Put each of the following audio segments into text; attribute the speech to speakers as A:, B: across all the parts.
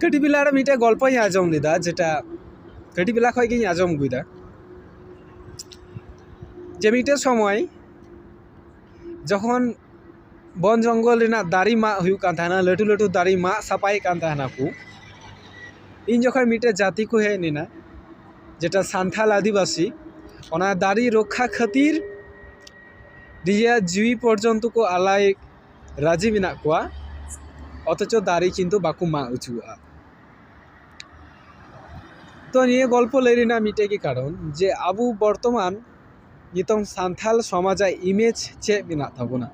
A: ᱠᱟᱹᱴᱤᱡ ᱵᱮᱞᱟ ᱨᱮ ᱢᱤᱫᱴᱮᱡ ᱜᱚᱞᱯᱚᱧ ᱟᱸᱡᱚᱢ ᱞᱮᱫᱟ ᱡᱮᱴᱟ ᱠᱟᱹᱴᱤᱡ ᱵᱮᱞᱟ ᱠᱷᱚᱡ ᱜᱤᱧ ᱟᱸᱡᱚᱢ ᱟᱹᱜᱩᱭᱮᱫᱟ ᱡᱮ ᱢᱤᱫᱴᱮᱡ ᱥᱚᱢᱚᱭ ᱡᱚᱠᱷᱚᱱ ᱵᱚᱱ ᱡᱚᱝᱜᱚᱞ ᱨᱮᱱᱟᱜ ᱫᱟᱨᱮ ᱢᱟᱜ ᱦᱩᱭᱩᱜ ᱠᱟᱱ ᱛᱟᱦᱮᱱᱟ ᱞᱟᱹᱴᱩ ᱞᱟᱹᱴᱩ ᱫᱟᱨᱮ ᱢᱟᱜ ᱥᱟᱯᱷᱟᱭᱮᱫ ᱠᱟᱱ ᱛᱟᱦᱮᱱᱟ ᱠᱚ ᱤᱧ ᱡᱚᱠᱷᱚᱱ ᱢᱤᱫᱴᱮᱡ ᱡᱟᱹᱛᱤ ᱠᱚ ᱦᱮᱡ ᱞᱮᱱᱟ যেটা সান্থাল আদিবাসী ওনা দাড়ি রক্ষা খাতির নিজের জিবি পর্যন্ত কো আলাই রাজি মেনাক কোয়া অথচ দাড়ি কিন্তু বাকু মা উচুয়া তো নিয়ে গল্প লেরি না মিটেকি কারণ? যে আবু বর্তমান নিতং সান্থাল সমাজা ইমেজ চে মেনা থাকুনা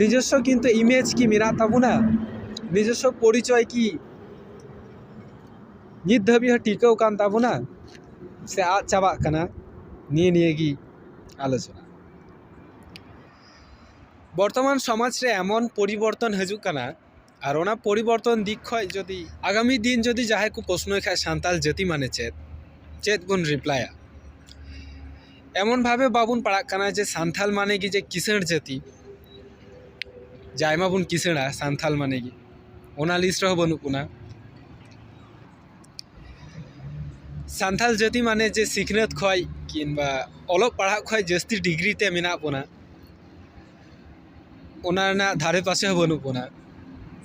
A: নিজস্ব কিন্তু ইমেজ কি মেনা থাকুনা নিজস্ব পরিচয় কি নিত ধাবিহ টিকাও কান তাবো না? সে আজ চাবা কানা নিয়ে নিয়ে গি আলোচনা। বর্তমান সমাজে এমন পরিবর্তন হাজুক কানা আর ওনার পরিবর্তন ᱫᱤᱠ ᱠᱷᱚᱡ ᱡᱩᱫᱤ ᱟᱜᱟᱢᱤ ᱫᱤᱱ ᱡᱩᱫᱤ ᱡᱟᱦᱟᱸᱭ ᱠᱚ ᱯᱨᱚᱥᱱᱚᱭ ᱠᱷᱟᱡ ᱥᱟᱱᱛᱟᱲ ᱡᱟᱹᱛᱤ ᱢᱟᱱᱮ ᱪᱮᱫ ᱪᱮᱫ ᱵᱚᱱ ᱨᱤᱯᱞᱟᱭᱟ এমন বাবুন পাড়া কানা যে সান্থাল মানে কি যে কিষাণ জাতি জায়মা বোন কিষাণা সান্থাল মানে কি? ওনা লিস্ট রহ বনু কোনা সান্থাল জাতি মানে যে শিখনত খয় কিংবা অলপ পাড়া খয় জাস্তি ডিগ্রিতে মেনা বোনা ওনার না ধারে পাশে হবনু পোনা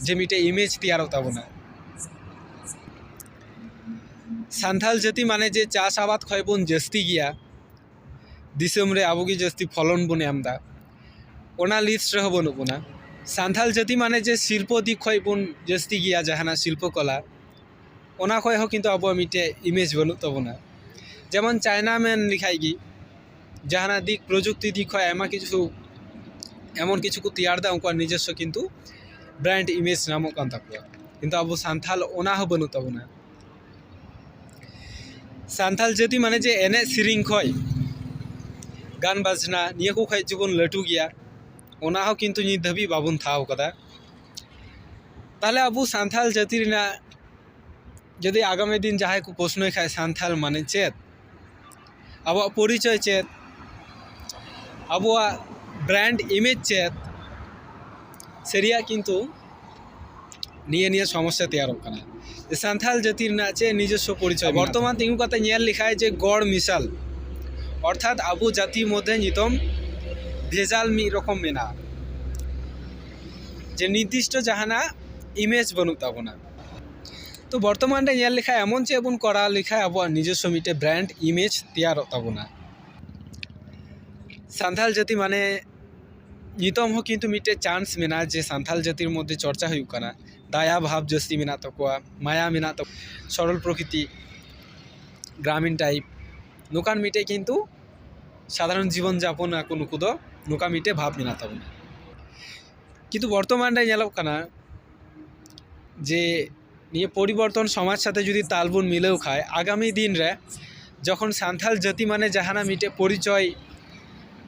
A: যে જે ইমেজ ઇમેજ হতাব না। সান্থাল জাতি মানে যে চাষ আবাদ খয়বন জাস্তি গিয়া দিসমরে আবুগি জাস্তি ফলন বনে আমদা। ওনা লিস্ট রহ বন বোনা সান্থাল জাতি মানে যে শিল্প দিক খয়বন জাস্তি গিয়া যাহানা শিল্পকলা, ওনা খয় হোক কিন্তু আবু মিটে ইমেজ বলু তবনা যেমন চায়না ম্যান লিখাই গি, যাহানা দিক প্রযুক্তি দিক হয় এমা কিছু, এমন কিছু তৈয়ার দেয় নিজস্ব কিন্তু ব্র্যান্ড ইমেজ নামক কান তাকুয়া কিন্তু আবু সান্থাল ওনা হো বানু তাবনা সান্থাল জাতি মানে যে এনে সিরিং খয় গান বাজনা নিয়ে কো খাই জীবন লটু গিয়া ওনা হো কিন্তু নিত ধাবি বাবুন থাও কাদা তাহলে আবু সান্থাল জাতি রিনা যদি আগামী দিন যাহাই কো প্রশ্ন খায় সান্থাল মানে চেত আবহাওয়া পরিচয় চেত আবহাওয়া ব্র্যান্ড ইমেজ চেত সেরিয়া কিন্তু নিয়ে নিয়ে সমস্যা তৈরি যে সান্থাল জাতির নাচে নিজস্ব পরিচয় বর্তমান তিঙ্গু কথা নিয়ে লেখায় যে গড় মিশাল, অর্থাৎ আবু জাতি মধ্যে নিতম ভেজাল মি রকম মেনা। যে নির্দিষ্ট জাহানা ইমেজ বনুক তাবনা তো বর্তমানটা নিয়ে লেখায় এমন যে এবং করা লেখা আবার নিজস্ব মিটে ব্র্যান্ড ইমেজ তৈরি তাবনা সান্থাল জাতি মানে ᱱᱤᱛᱚᱝ ᱦᱚᱸ ᱠᱤᱱᱛᱩ ᱢᱤᱫᱴᱮᱡ ᱪᱟᱱᱥ ᱢᱮᱱᱟᱜᱼᱟ ᱡᱮ ᱥᱟᱱᱛᱟᱞ ᱡᱟᱹᱛᱤᱨ ᱢᱚᱫᱽᱫᱷᱮ ᱪᱚᱨᱪᱟ ᱦᱩᱭᱩᱜ ᱠᱟᱱᱟ ᱫᱟᱭᱟ ᱵᱷᱟᱵ ᱡᱟᱹᱥᱛᱤ ᱢᱮᱱᱟᱜ ᱛᱟᱠᱚᱣᱟ ᱢᱟᱭᱟ ᱢᱮᱱᱟᱜ ᱛᱟᱠᱚᱣᱟ ᱥᱚᱨᱚᱞ ᱯᱨᱚᱠৃᱛᱤ গ্রামীণ টাইপ ᱱᱚᱝᱠᱟᱱ ᱢᱤᱫᱴᱮᱡ ᱠᱤᱱᱛᱩ সাধারণ জীবন যাপন ᱟᱠᱚ ᱱᱩᱠᱩ ᱫᱚ ᱱᱚᱝᱠᱟ ᱢᱤᱫᱴᱮᱡ ᱵᱷᱟᱵ ᱢᱮᱱᱟᱜ ᱛᱟᱵᱚᱱᱟ কিন্তু বর্তমান রে ᱧᱮᱞᱚᱜ ᱠᱟᱱᱟ ᱡᱮ নিয়ে পরিবর্তন সমাজ সাথে যদি তালবুন মিলেও খায় আগামী দিন রে যখন সান্থাল জাতি মানে যাহানা মিটে পরিচয়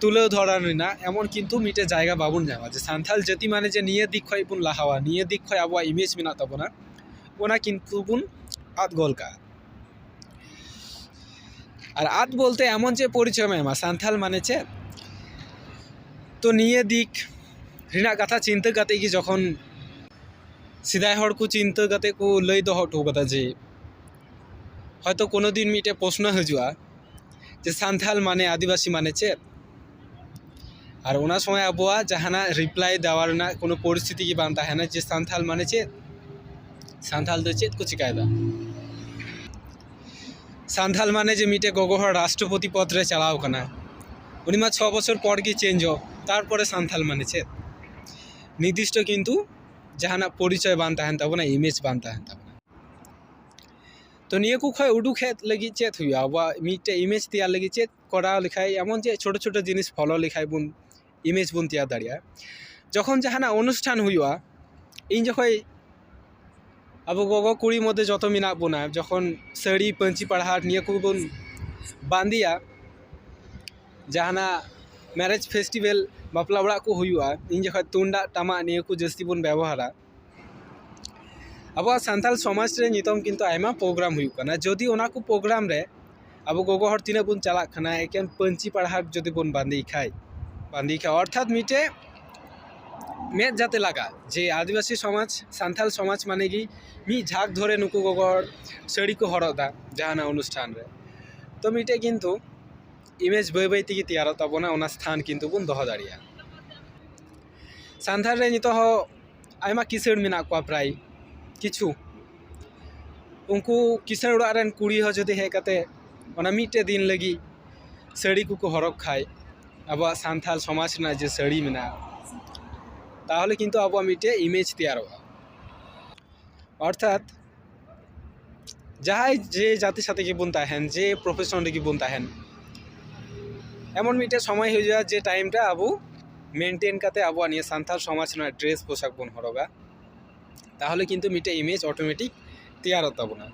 A: তুলেও ধরা ধরানোই না, এমন কিন্তু মিটে জায়গা বাবুন জামা। যে সান্থাল জাতি মানে যে নিয়ে দিক দীক্ষয় পুন লাহাওয়া, নিয়ে দিক দীক্ষয় আবহাওয়া ইমেজ মেনা তাবনা ওনা কিন্তু পুন আতগলকা আর আত বলতে এমন যে পরিচয় মেমা সান্থাল মানে চে তো নিয়ে দিক, রিনা কথা চিন্তা গাতে কি যখন সিদাই হড় কু চিন্তা গাতে কু লই দহ টু কথা যে, হয়তো কোনোদিন মিটে প্রশ্ন হজুয়া যে সান্থাল মানে আদিবাসী মানে চেত ᱟᱨ ᱚᱱᱟ ᱥᱚᱢᱚᱭ ᱟᱵᱚᱣᱟᱜ ᱡᱟᱦᱟᱱᱟᱜ রিপ্লাই দেওয়ার না, কোনো পরিস্থিতি কি বান তাহা হ্যাঁ যে সান্থাল মানে চেত সান্থাল তো চেত কুচি কায়দা। সান্থাল মানে যে মিটে গগহর রাষ্ট্রপতি পত্রে চালাও কানা উনি মা ছ বছর পর গিয়ে চেঞ্জ হোক তারপরে সান্থাল মানে চেত নির্দিষ্ট কিন্তু যাহানা পরিচয় বান হ্যাঁ তাহেন তাবো না ইমেজ বান হ্যাঁ তাহেন তাবো না তো নিয়ে কুখয় উডু খেত লাগি চেত হইয়া, বা মিটে ইমেজ দেওয়ার লাগি চেত করা লেখায় এমন যে ছোট ছোট জিনিস ফলো লেখায় বোন। ᱤᱢᱮᱡᱽ ᱵᱚᱱ ᱛᱮᱭᱟᱨ ᱫᱟᱲᱮᱭᱟᱜᱼᱟ ᱡᱚᱠᱷᱚᱱ ᱡᱟᱦᱟᱱᱟᱜ ᱚᱱᱩᱥᱴᱷᱟᱱ ᱦᱩᱭᱩᱜᱼᱟ ᱤᱧ ᱡᱚᱠᱷᱚᱱ ᱟᱵᱚ ᱜᱚᱜᱚ ᱠᱩᱲᱤ ᱢᱚᱫᱽᱫᱷᱮ ᱡᱚᱛᱚ ᱢᱮᱱᱟᱜ ᱵᱚᱱᱟ ᱡᱚᱠᱷᱚᱱ ᱥᱟᱹᱲᱤ ᱯᱟᱹᱧᱪᱤ ᱯᱟᱲᱦᱟᱴ ᱱᱤᱭᱟᱹ ᱠᱚᱵᱚᱱ ᱵᱟᱸᱫᱮᱭᱟ ᱡᱟᱦᱟᱱᱟᱜ ᱢᱮᱨᱮᱡᱽ ᱯᱷᱮᱥᱴᱤᱵᱮᱞ ᱵᱟᱯᱞᱟ ᱚᱲᱟᱜ ᱠᱚ ᱦᱩᱭᱩᱜᱼᱟ ᱤᱧ ᱡᱚᱠᱷᱚᱱ ᱛᱩᱢᱫᱟᱜ ᱴᱟᱢᱟᱜ ᱱᱤᱭᱟᱹ ᱠᱚ ᱡᱟᱹᱥᱛᱤ ᱵᱚᱱ ᱵᱮᱵᱚᱦᱟᱨᱟ ᱟᱵᱚᱣᱟᱜ ᱥᱟᱱᱛᱟᱲ ᱥᱚᱢᱟᱡᱽ ᱨᱮ ᱱᱤᱛᱚᱝ ᱠᱤᱱᱛᱩ ᱟᱭᱢᱟ ᱯᱨᱳᱜᱨᱟᱢ ᱦᱩᱭᱩᱜ ᱠᱟᱱᱟ ᱡᱩᱫᱤ ᱚᱱᱟ ᱠᱚ ᱯᱨᱳᱜᱨᱟᱢ ᱨᱮ ᱟᱵᱚ ᱜᱚᱜᱚ ᱦᱚᱲ ᱛᱤᱱᱟᱹᱜ ᱵᱚᱱ ᱪᱟᱞᱟᱜ ᱠᱟᱱᱟ ᱮᱠᱮᱱ ᱯᱟᱹᱧᱪᱤ ᱯᱟᱲᱦᱟᱴ ᱡᱩᱫᱤ ᱵᱚᱱ ᱵᱟᱸᱫᱮᱭ ᱠᱷᱟᱡ বান্দিকা, অর্থাৎ মিটে মেদ যাতে লাগা। যে আদিবাসী সমাজ, সান্থাল সমাজ মানে কি? মি ঝাঁক ধরে নুকু গগর সেড়ি কো হরদা, জাহানা অনুষ্ঠান রে তো মিটে কিন্তু ইমেজ বই বই থেকে তব না, ওনার স্থান কিন্তু বুন দহ দাঁড়িয়া সান্থাল রে নিত আইমা কিসাড় মেনা কোয়া প্রায়? কিছু। উনকু কিসাড় ওড়া রেন কুড়ি হ যদি হে কাতে ওনা মিটে দিন লাগি সেড়ি কু হরক খায়। ᱟᱵᱚᱣᱟᱜ ᱥᱟᱱᱛᱟᱲ সমাজ না যে ᱥᱟᱹᱲᱤ ᱢᱮᱱᱟᱜᱼᱟ তাহলে কিন্তু আবহাওয়া মিটে ইমেজ তৈরি অর্থাৎ যাহাই যে জাতির সাথে গিবন তাহেন যে প্রফেশনে গিবন তাহেন এমন মিটে সময় হয়ে যায় যে টাইমটা আবু মেনটেন কাতে আবু নিয়ে সান্থাল সমাজ না ড্রেস পোশাক বোন হরগা তাহলে কিন্তু মিটে ইমেজ অটোমেটিক তৈরি হতাবো না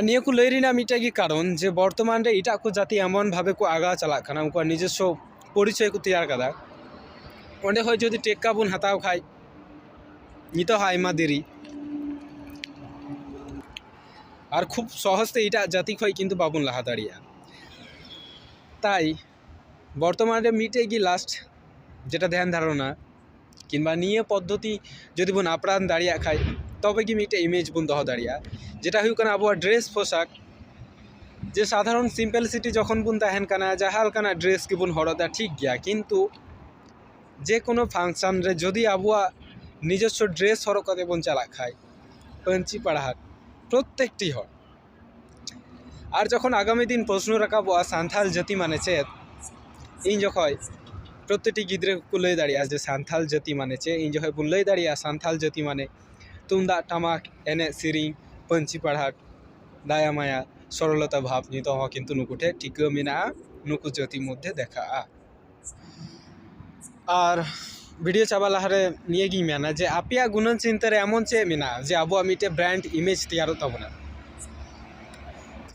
A: ᱱᱤᱭᱟᱹ ᱠᱚ ᱞᱟᱹᱭ ᱨᱮᱱᱟᱜ ᱢᱤᱫᱴᱟᱝ ᱜᱮ ᱠᱟᱨᱚᱱ ᱡᱮ ᱵᱚᱨᱛᱚᱢᱟᱱ ᱨᱮ ᱮᱴᱟᱜ ᱠᱚ ᱡᱟᱹᱛᱤ ᱮᱢᱚᱱ ᱵᱷᱟᱵᱮ ᱠᱚ ᱟᱜᱟ ᱪᱟᱞᱟᱜ ᱠᱟᱱᱟ ᱩᱱᱠᱩᱣᱟᱜ ᱱᱤᱡᱮᱥᱥᱚ ᱯᱚᱨᱤᱪᱚᱭ ᱠᱚ ᱛᱮᱭᱟᱨ ᱠᱟᱫᱟ ᱚᱸᱰᱮ ᱦᱚᱸ ᱡᱩᱫᱤ ᱴᱮᱠᱟ ᱵᱚᱱ ᱦᱟᱛᱟᱣ ᱠᱷᱟᱡ ᱱᱤᱛᱚᱜ ᱦᱚᱸ ᱟᱭᱢᱟ ᱫᱮᱨᱤ আর খুব সহজতে এটা জাতি ক্ষয় কিন্তু বাবুন লাহা দাঁড়িয়ে তাই বর্তমানে মিটে গিয়ে লাস্ট যেটা ধ্যান ধারণা কিংবা নিয়ে পদ্ধতি যদি বোন আপ্রাণ দাঁড়িয়ে খায় তবে কি মিটে ইমেজ തവകിമിട്ട ഇമേജ് ബുന്തഹദാരിയ যেটা হুই কানা আবুয়া ড্রেস পোশাক। যে সাধারণ সিম্পল সিটি যখন বুন তাহেন কানা জাহাল কানা ড্রেস কি কিবুন হরদা ঠিক গিয়া। কিন্তু যে কোনো ফাংশন রে যদি আবুয়া নিজস্ব ড্রেস হরকত এবং চালা খায় পঞ্চি পাড়াহাট প্রত্যেকটি হর আর যখন আগামী দিন প্রশ্ন রাখা বোয়া সান্থাল জাতি মানে চেত ইন যখন প্রত্যেকটি গিদ্রে কুলে দাঁড়িয়ে আছে সান্থাল জাতি মানে চে ইন যখন লই দাঁড়িয়ে, সান্থাল জাতি মানে ᱛᱩᱢᱫᱟᱜ ᱴᱟᱢᱟᱠ ᱮᱱᱮᱡ ᱥᱮᱨᱮᱧ ᱯᱟᱹᱧᱪᱤ ᱯᱟᱲᱦᱟᱴ ᱫᱟᱭᱟ ᱢᱟᱭᱟ ᱥᱚᱨᱚᱞᱚᱛᱟ ᱵᱷᱟᱵ ᱱᱤᱛᱚᱜ ᱦᱚᱸ ᱠᱤᱱᱛᱩ ᱱᱩᱠᱩ ᱴᱷᱮᱡ ᱴᱤᱠᱟᱹ ᱢᱮᱱᱟᱜᱼᱟ ᱱᱩᱠᱩ ᱡᱟᱹᱛᱤ ᱢᱚᱫᱽᱫᱷᱮ ᱫᱮᱠᱷᱟᱜᱼᱟ ᱟᱨ ভিডিও চাবা লাহারে নিয়ে গিয়ে মেনা যে আপিয়া গুণন চিন্তারে এমন চেয়ে মেনা যে আবু আমি ব্র্যান্ড ইমেজ তৈরি তাবনা